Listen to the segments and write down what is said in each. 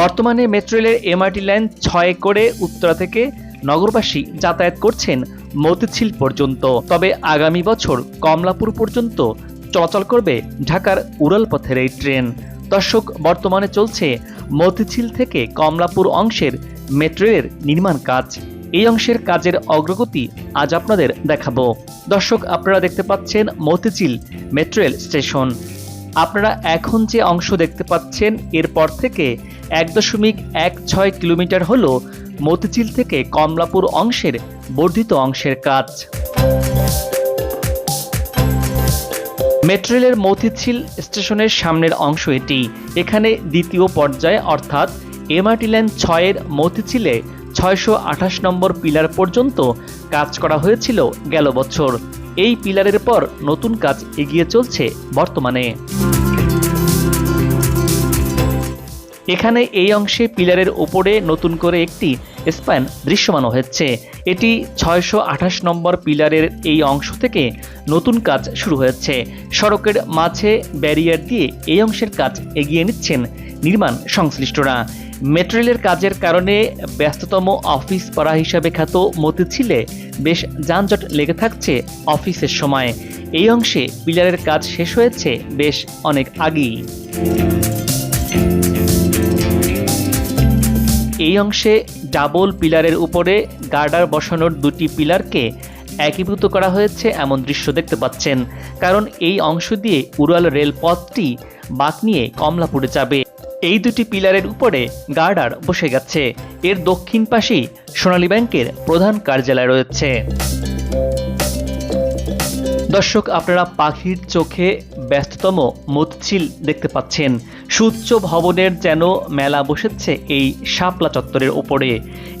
বর্তমানে মেট্রো রেলের MRT line ছয় করে উত্তরা থেকে নগরবাসী যাতায়াত করছেন মতিঝিল পর্যন্ত। তবে আগামী বছর কমলাপুর পর্যন্ত চলাচল করবে ঢাকার উড়াল পথের এই ট্রেন। দর্শক, বর্তমানে চলছে মতিঝিল থেকে কমলাপুর অংশের মেট্রো রেলের নির্মাণ কাজ। এই অংশের কাজের অগ্রগতি আজ আপনাদের দেখাবো। দর্শক, আপনারা দেখতে পাচ্ছেন মতিঝিল মেট্রো রেল স্টেশন। আপনারা এখন যে অংশ দেখতে পাচ্ছেন, এরপর থেকে এক দশমিক এক ছয় কিলোমিটার হল মতিঝিল থেকে কমলাপুর অংশের বর্ধিত অংশের কাজ। মেট্রেলের মতিঝিল স্টেশনের সামনের অংশ এটি। এখানে দ্বিতীয় পর্যায়ে, অর্থাৎ এমআরটি লাইন ছয়ের মতিঝিলে ছয়শো আঠাশ নম্বর পিলার পর্যন্ত কাজ করা হয়েছিল গেল বছর। এই পিলারের পর নতুন কাজ এগিয়ে চলছে বর্তমানে। এখানে এই অংশে পিলারের ওপরে নতুন করে একটি স্প্যান দৃশ্যমান হয়েছে এটি ছয়শো আঠাশ নম্বর পিলারের এই অংশ থেকে নতুন কাজ শুরু হয়েছে। সড়কের মাঝে ব্যারিয়ার দিয়ে এই অংশের কাজ এগিয়ে নিচ্ছেন নির্মাণ সংশ্লিষ্টরা। মেট্রো রেলের কাজের কারণে ব্যস্ততম অফিস পাড়া হিসাবে খ্যাত মতিঝিলে বেশ যানজট লেগে থাকছে অফিসের সময়। এই অংশে পিলারের কাজ শেষ হয়েছে বেশ অনেক আগেই। এই অংশে ডাবল পিলারের উপরে গার্ডার বসানোর দুটি পিলারকে একীভূত করা হয়েছে এমন দৃশ্য দেখতে পাচ্ছেন। কারণ এই অংশ দিয়ে উড়াল রেলপথটি বাঁক নিয়ে কমলাপুরে যাবে। এই দুটি পিলারের উপরে গার্ডার বসে গেছে। এর দক্ষিণ পাশেই সোনালী ব্যাংকের প্রধান কার্যালয় রয়েছে। দর্শক, আপনারা পাখির চোখে ব্যস্ততম মতছিল দেখতে পাচ্ছেন। সুচ্চ ভবনের যেন মেলা বসেছে এই শাপলা চত্বরের ওপরে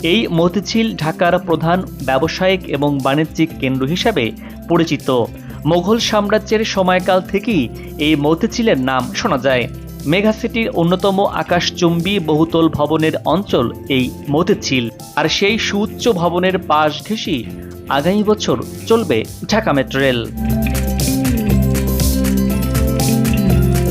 এই মতিঝিল ঢাকার প্রধান ব্যবসায়িক এবং বাণিজ্যিক কেন্দ্র হিসাবে পরিচিত। মোঘল সাম্রাজ্যের সময়কাল থেকেই এই মতিঝিলের নাম শোনা যায়। মেঘা সিটির অন্যতম আকাশচুম্বী বহুতল ভবনের অঞ্চল এই মতিঝিল আর সেই সুউচ্চ ভবনের পাশ ঘেঁষি আগামী বছর চলবে ঢাকা মেট্রো রেল।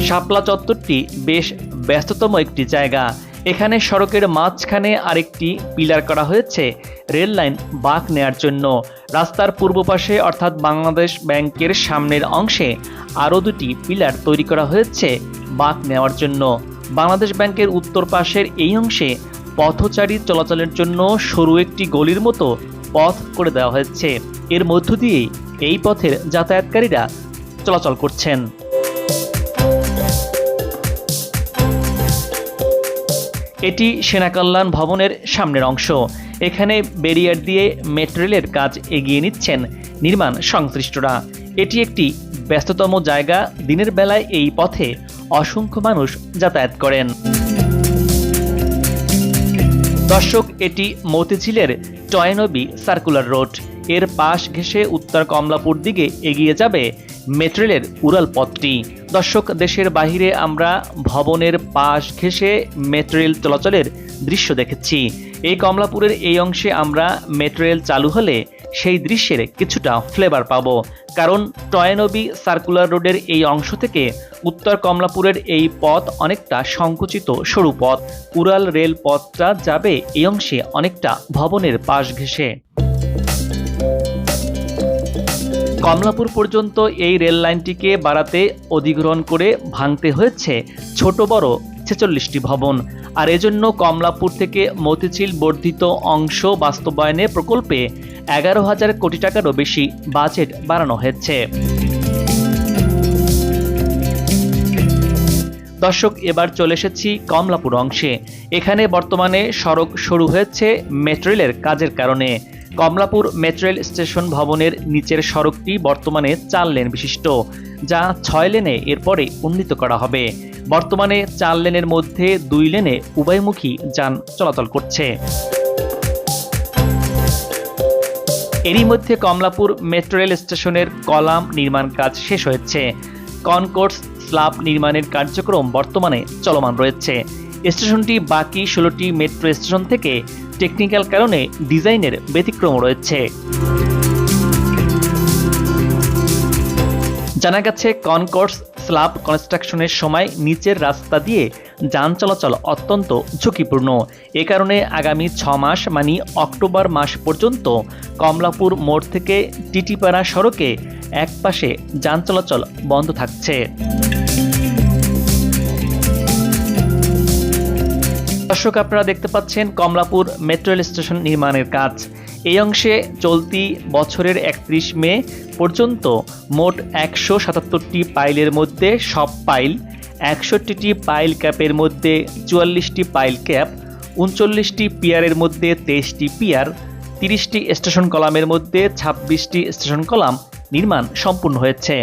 শাপলা চত্বরটি বেশ ব্যস্ততম একটি জায়গা। এখানে সড়কের মাঝখানে আরেকটি পিলার করা হয়েছে রেল লাইন বাঁক নেয়ার জন্য। রাস্তার পূর্ব পাশে, অর্থাৎ বাংলাদেশ ব্যাংকের সামনের অংশে, আরও দুটি পিলার তৈরি করা হয়েছে বাঁক নেওয়ার জন্য। বাংলাদেশ ব্যাংকের উত্তর পাশের এই অংশে পথচারী চলাচলের জন্য সরু একটি গলির মতো পথ করে দেওয়া হয়েছে। এর মধ্য দিয়ে এই পথের যাতায়াতকারীরা চলাচল করছেন। এটি সেনা কল্যাণ ভবনের সামনের অংশ। এখানে ব্যারিয়ার দিয়ে মেট্রো রেলের কাজ এগিয়ে নিচ্ছেন নির্মাণ সংশ্লিষ্টরা। এটি একটি ব্যস্ততম জায়গা। দিনের বেলায় এই পথে অসংখ্য মানুষ যাতায়াত করেন। দর্শক, এটি মতিঝিলের টয়নবি সার্কুলার রোড। এর পাশ ঘেঁষে উত্তর কমলাপুর দিকে এগিয়ে যাবে মেট্রো রেলের উড়াল পথটি। দর্শক, দেশের বাহিরে আমরা ভবনের পাশ ঘেঁষে মেট্রেল চলাচলের দৃশ্য দেখেছি। এই কমলাপুরের এই অংশে আমরা মেট্রেল চালু হলে সেই দৃশ্যের কিছুটা ফ্লেভার পাবো। কারণ টয়নবী সার্কুলার রোডের এই অংশ থেকে উত্তর কমলাপুরের এই পথ অনেকটা সংকুচিত সরু পথ। উড়াল রেল পথটা যাবে এই অংশে অনেকটা ভবনের পাশ ঘেঁষে। কমলাপুর পর্যন্ত এই রেল লাইনটিকে বাড়াতে অধিগ্রহণ করে ভাঙতে হয়েছে ছোট বড় ছেচল্লিশটি ভবন। আর এজন্য কমলাপুর থেকে মতিঝিল বর্ধিত অংশ বাস্তবায়নে প্রকল্পে এগারো হাজার কোটি টাকারও বেশি বাজেট বাড়ানো হয়েছে। দর্শক, এবার চলে এসেছি কমলাপুর অংশে। এখানে বর্তমানে সড়ক শুরু হয়েছে মেট্রো রেলের কাজের কারণে। কমলাপুর মেট্রো রেল স্টেশন ভবনের নিচের সড়কটি বর্তমানে চার লেন বিশিষ্ট, যা ছয় লেনে এরপরে উন্নীত করা হবে। বর্তমানে চার লেনের মধ্যে দুই লেনে উভয়মুখী যান চলাচল করছে। এরই মধ্যে কমলাপুর মেট্রো রেল স্টেশনের কলাম নির্মাণ কাজ শেষ হয়েছে। কনকোর্স স্ল্যাব নির্মাণের কার্যক্রম বর্তমানে চলমান রয়েছে। স্টেশনটি বাকি ষোলোটি মেট্রো স্টেশন থেকে টেকনিক্যাল কারণে ডিজাইনের ব্যতিক্রম রয়েছে। জানা গেছে, কনকোর্স স্ল্যাব কনস্ট্রাকশনের সময় নিচের রাস্তা দিয়ে যান চলাচল অত্যন্ত ঝুঁকিপূর্ণ। এ কারণে আগামী ছ মাস মানে অক্টোবর মাস পর্যন্ত কমলাপুর মোড় থেকে টিটিপাড়া সড়কে একপাশে যান চলাচল বন্ধ থাকছে। দর্শক, আপনারা দেখতে পাচ্ছেন কমলাপুর মেট্রো রেল স্টেশন নির্মাণের কাজ। এই অংশে চলতি বছরের একত্রিশ মে পর্যন্ত মোট একশো সাতাত্তরটি পাইলের মধ্যে সব পাইল, একষট্টিটি পাইল ক্যাপের মধ্যে চুয়াল্লিশটি পাইল ক্যাপ, উনচল্লিশটি পিয়ারের মধ্যে তেইশটি পিয়ার, তিরিশটি স্টেশন কলামের মধ্যে ছাব্বিশটি স্টেশন কলাম নির্মাণ সম্পূর্ণ হয়েছে।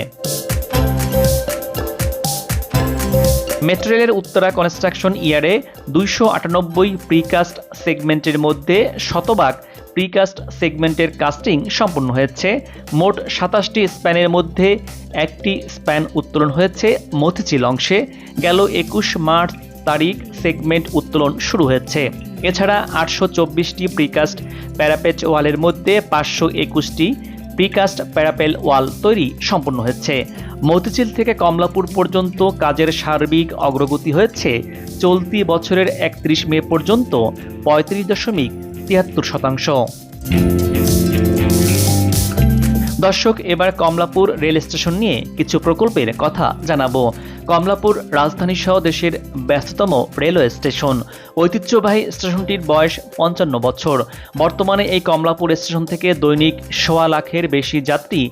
মেট্রো রেলের উত্তরা কনস্ট্রাকশন ইয়ারে দুইশো আটানব্বই প্রিকাস্ট সেগমেন্টের মধ্যে শতভাগ প্রিকাস্ট সেগমেন্টের কাস্টিং সম্পন্ন হয়েছে। মোট সাতাশটি স্প্যানের মধ্যে একটি স্প্যান উত্তোলন হয়েছে মতিঝিল অংশে। গেল একুশ মার্চ তারিখ সেগমেন্ট উত্তোলন শুরু হয়েছে। এছাড়া আটশো চব্বিশটি প্রিকাস্ট প্যারাপেচ ওয়ালের মধ্যে পাঁচশো একুশটি প্রিকাস্ট প্যারাপেল ওয়াল তৈরি সম্পন্ন হয়েছে। মতিঝিল থেকে কমলাপুর পর্যন্ত কাজের সার্বিক অগ্রগতি হয়েছে। চলতি বছরের একত্রিশ মে পর্যন্ত পঁয়ত্রিশ দশমিক তিয়াত্তর শতাংশ। দর্শক, এবার কমলাপুর রেল স্টেশন নিয়ে কিছু প্রকল্পের কথা জানাব। কমলাপুর রাজধানী সহ দেশের ব্যস্ততম রেলওয়ে স্টেশন। ঐতিহ্যবাহী স্টেশনটির বয়স পঞ্চান্ন বছর। বর্তমানে এই কমলাপুর স্টেশন থেকে দৈনিক সোয়া লাখের বেশি যাত্রী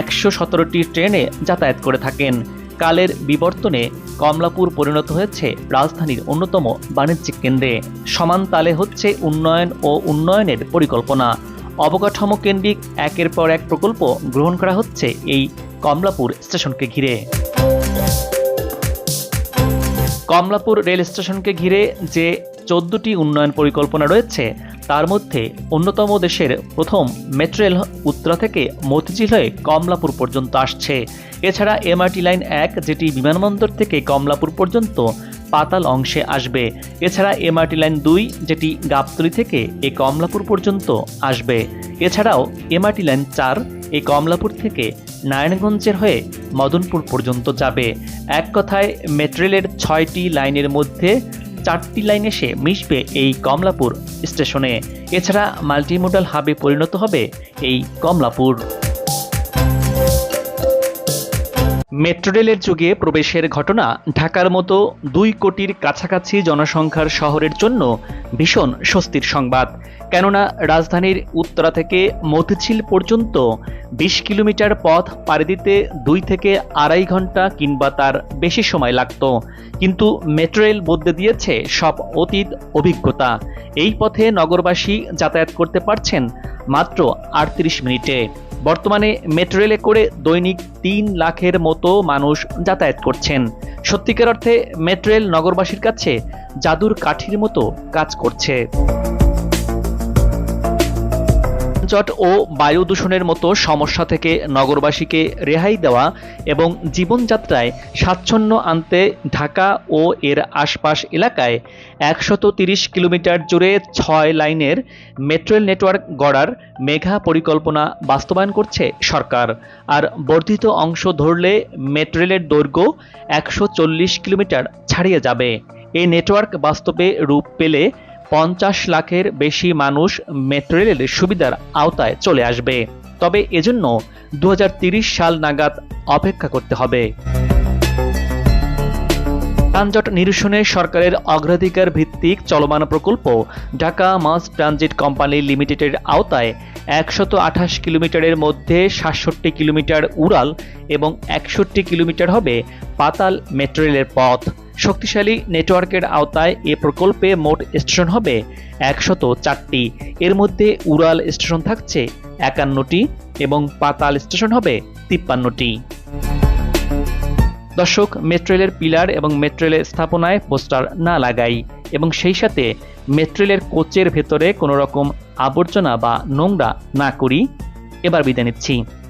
একশো সতেরোটি ট্রেনে যাতায়াত করে থাকেন। কালের বিবর্তনে কমলাপুর পরিণত হয়েছে রাজধানীর অন্যতম বাণিজ্যিক কেন্দ্রে। সমান তালে হচ্ছে উন্নয়ন ও উন্নয়নের পরিকল্পনা। অবকাঠামো কেন্দ্রিক একের পর এক প্রকল্প গ্রহণ করা হচ্ছে এই কমলাপুর স্টেশনকে ঘিরে। কমলাপুর রেল স্টেশনকে ঘিরে যে চোদ্দটি উন্নয়ন পরিকল্পনা রয়েছে, তার মধ্যে অন্যতম দেশের প্রথম মেট্রো রেল উত্তরা থেকে মতিঝিল হয়ে কমলাপুর পর্যন্ত আসছে। এছাড়া এমআরটি লাইন এক, যেটি বিমানবন্দর থেকে কমলাপুর পর্যন্ত পাতাল অংশে আসবে। এছাড়া এমআরটি লাইন দুই, যেটি গাবতলি থেকে এই কমলাপুর পর্যন্ত আসবে। এছাড়াও এমআরটি লাইন চার এই কমলাপুর থেকে নারায়ণগঞ্জের হয়ে মদনপুর পর্যন্ত যাবে। এক কথায় মেট্রেলের ছয়টি লাইনের মধ্যে চারটি লাইন এসে মিশবে এই কমলাপুর স্টেশনে। এছাড়া মাল্টিমোডাল হাবে পরিণত হবে এই কমলাপুর। মেট্রো রেলের যুগে প্রবেশের ঘটনা ঢাকার মতো দুই কোটির কাছাকাছি জনসংখ্যার শহরের জন্য ভীষণ স্বস্তির সংবাদ। কেননা রাজধানীর উত্তরা থেকে মতিঝিল পর্যন্ত বিশ কিলোমিটার পথ পাড়ি দিতে দুই থেকে আড়াই ঘণ্টা কিংবা তার বেশি সময় লাগত। কিন্তু মেট্রো রেল বদলে দিয়েছে সব অতীত অভিজ্ঞতা। এই পথে নগরবাসী যাতায়াত করতে পারছেন মাত্র আটত্রিশ মিনিটে। বর্তমানে মেট্রো রেলে করে দৈনিক তিন লাখের মতো মানুষ যাতায়াত করছেন। সত্যিকার অর্থে মেট্রো রেল নগরবাসীর কাছে জাদুর কাঠির মতো কাজ করছে। যানজট ও বায়ু দূষণের মতো সমস্যা থেকে নগরবাসীকে রেহাই দেওয়া এবং জীবনযাত্রায় স্বাচ্ছন্দ্য আনতে ঢাকা ও এর আশপাশ এলাকায় একশত তিরিশ কিলোমিটার জুড়ে ছয় লাইনের মেট্রো রেল নেটওয়ার্ক গড়ার মেঘা পরিকল্পনা বাস্তবায়ন করছে সরকার। আর বর্ধিত অংশ ধরলে মেট্রো রেলের দৈর্ঘ্য একশো চল্লিশ কিলোমিটার ছাড়িয়ে যাবে। এই নেটওয়ার্ক বাস্তবে রূপ পেলে পঞ্চাশ লাখের বেশি মানুষ মেট্রো রেলের সুবিধার আওতায় চলে আসবে। তবে এজন্য দু সাল নাগাদ অপেক্ষা করতে হবে। যানজট নিরসনে সরকারের অগ্রাধিকার ভিত্তিক চলমান প্রকল্প ঢাকা মাস ট্রানজিট কোম্পানি লিমিটেডের আওতায় একশত আঠাশ কিলোমিটারের মধ্যে সাতষট্টি কিলোমিটার উড়াল এবং একষট্টি কিলোমিটার হবে পাতাল মেট্রো রেলের পথ। শক্তিশালী নেটওয়ার্কের আওতায় এ প্রকল্পে মোট স্টেশন হবে একশত চারটি। এর মধ্যে উড়াল স্টেশন থাকছে একান্নটি এবং পাতাল স্টেশন হবে তিপ্পান্নটি। দর্শক, মেট্রেলের পিলার এবং মেট্রেলের স্থাপনায় পোস্টার না লাগাই এবং সেই সাথে মেট্রেলের কোচের ভেতরে কোনো রকম আবর্জনা বা নোংরা না করি, এবার বিদায় নিচ্ছি।